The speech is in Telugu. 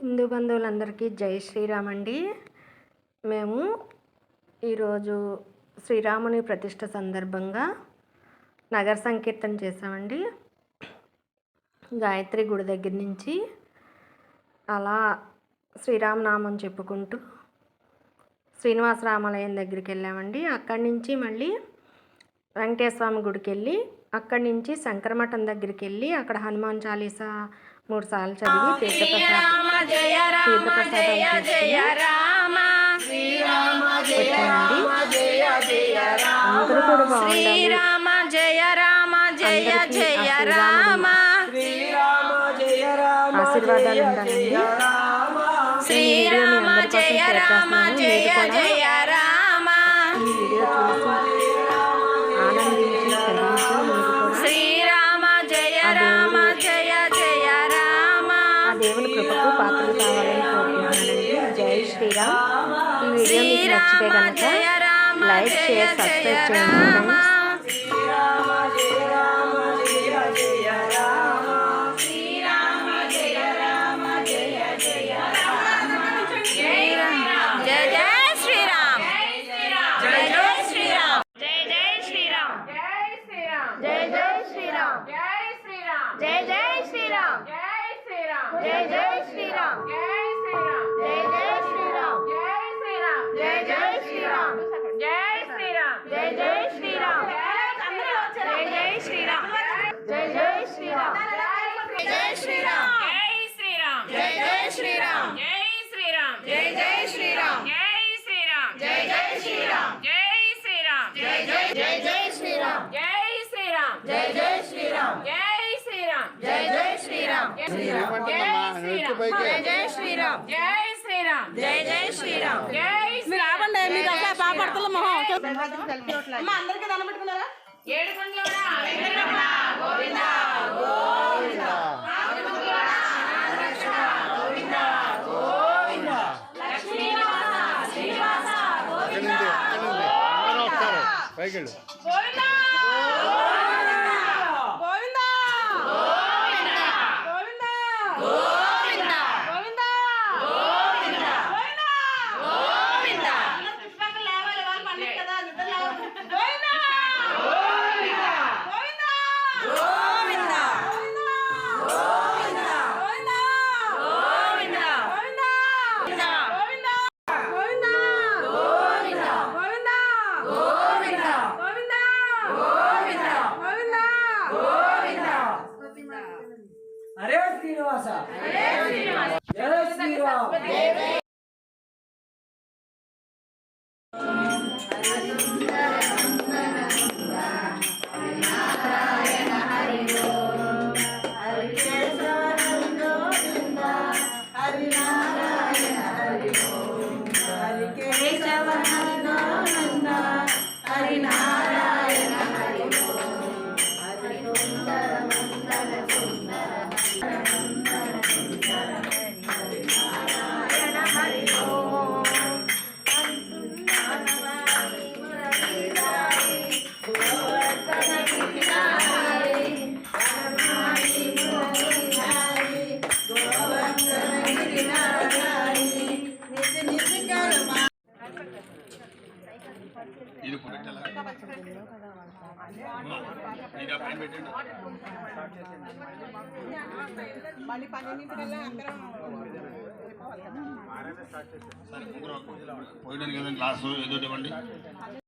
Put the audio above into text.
హిందూ బంధువులందరికీ జై శ్రీరామ్ అండి. మేము ఈరోజు శ్రీరాముని ప్రతిష్ట సందర్భంగా నగర సంకీర్తన చేసామండి గాయత్రి గుడి దగ్గర నుంచి అలా శ్రీరామనామం చెప్పుకుంటూ శ్రీనివాస రామాలయం దగ్గరికి వెళ్ళామండి. అక్కడి నుంచి మళ్ళీ వెంకటేశ్వర గుడికి వెళ్ళి అక్కడి నుంచి శంకరమఠం దగ్గరికి వెళ్ళి అక్కడ హనుమాన్ చాలీసా మూడు సార్లు చదివి తీర్థప్రసాదం తీర్థప్రసాదం అందరూ కూడా శ్రీరామ జయ రామ జయ జయ రామ. ఆశీర్వాదాలు ఉండాలండి. శ్రీరామ జయ రామ జయ జయ రామ. ఈ వీడియో చూసి శ్రీరామ్ ఈ వీడియో మీకు నచ్చితే కనుక లైక్ షేర్ సబ్స్క్రైబ్ చేయండి जय जय श्री राम जय जय श्री राम जय जय श्री राम శ్రీరామ్ జై జై శ్రీరామ్ జై శ్రీరామ్ జై శ్రీరామ్ జై జై శ్రీరామ్ జై శ్రీరామ్ జై జై శ్రీరామ్ జై శ్రీరామ్ జై జై శ్రీరామ్ జై శ్రీరామ్ జై జై జై జై శ్రీరామ్ జై శ్రీరామ్ జై జై శ్రీరామ్ జై శ్రీరామ్ జై జై శ్రీరామ్ జై శ్రీరామ్ జై శ్రీరామ్ జై శ్రీరామ్ జై జై శ్రీరామ్ జై మీరు ఆపండి మీకు అసలు పాపడతల మొహం అందరికీ దండం పెట్టుకున్నారా ఏడు మందిలో ಸೈಕಲ್ హరే శ్రీనివాస జయ శ్రీరామ్ ఇది పెట్టాలి? ఇది ఆ పైన పెట్టండి. మళ్ళీ పన్నెండింటికల్లా అందరం సరే ముగ్గురు పోయడానికి ఏదైనా గ్లాసు ఏదో ఇవ్వండి.